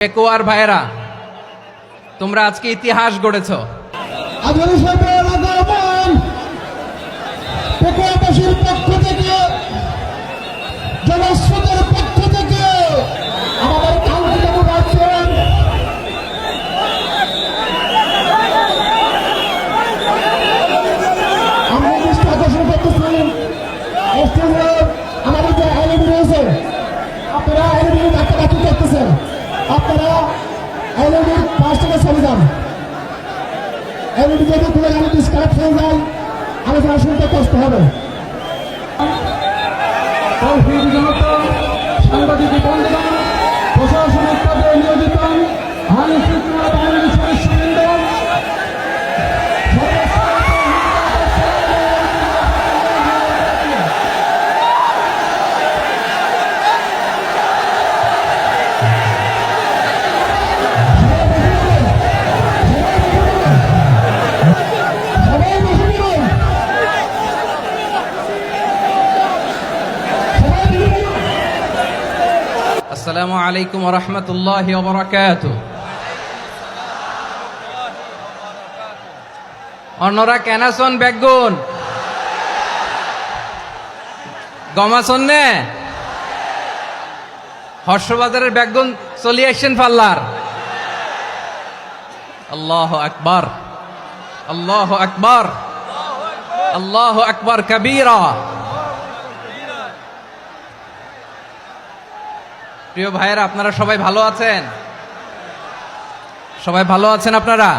পেকুয়ার ভাইয়েরা তোমরা আজকে ইতিহাস গড়েছ। পক্ষ থেকে পক্ষ থেকে আপনারা এলইডির পাশ থেকে চলে যান এলইডি যদি খুলে গেলে ডিসকানেক্ট হয়ে যায় আলোচনা শুনতে কষ্ট হবে। আসসালামু আলাইকুম রহমতুল্লাহ বরাকাত অন্যরা বেগুন? হর্ষবাজারের বেগুন চলি আসছেন পাল্লার। আল্লাহ আকবার। আল্লাহ আকবার। আল্লাহ আকবার কবীরা। প্রিয় ভাইয়েরা আপনারা সবাই ভালো আছেন? সবাই ভালো আছেন আপনারা?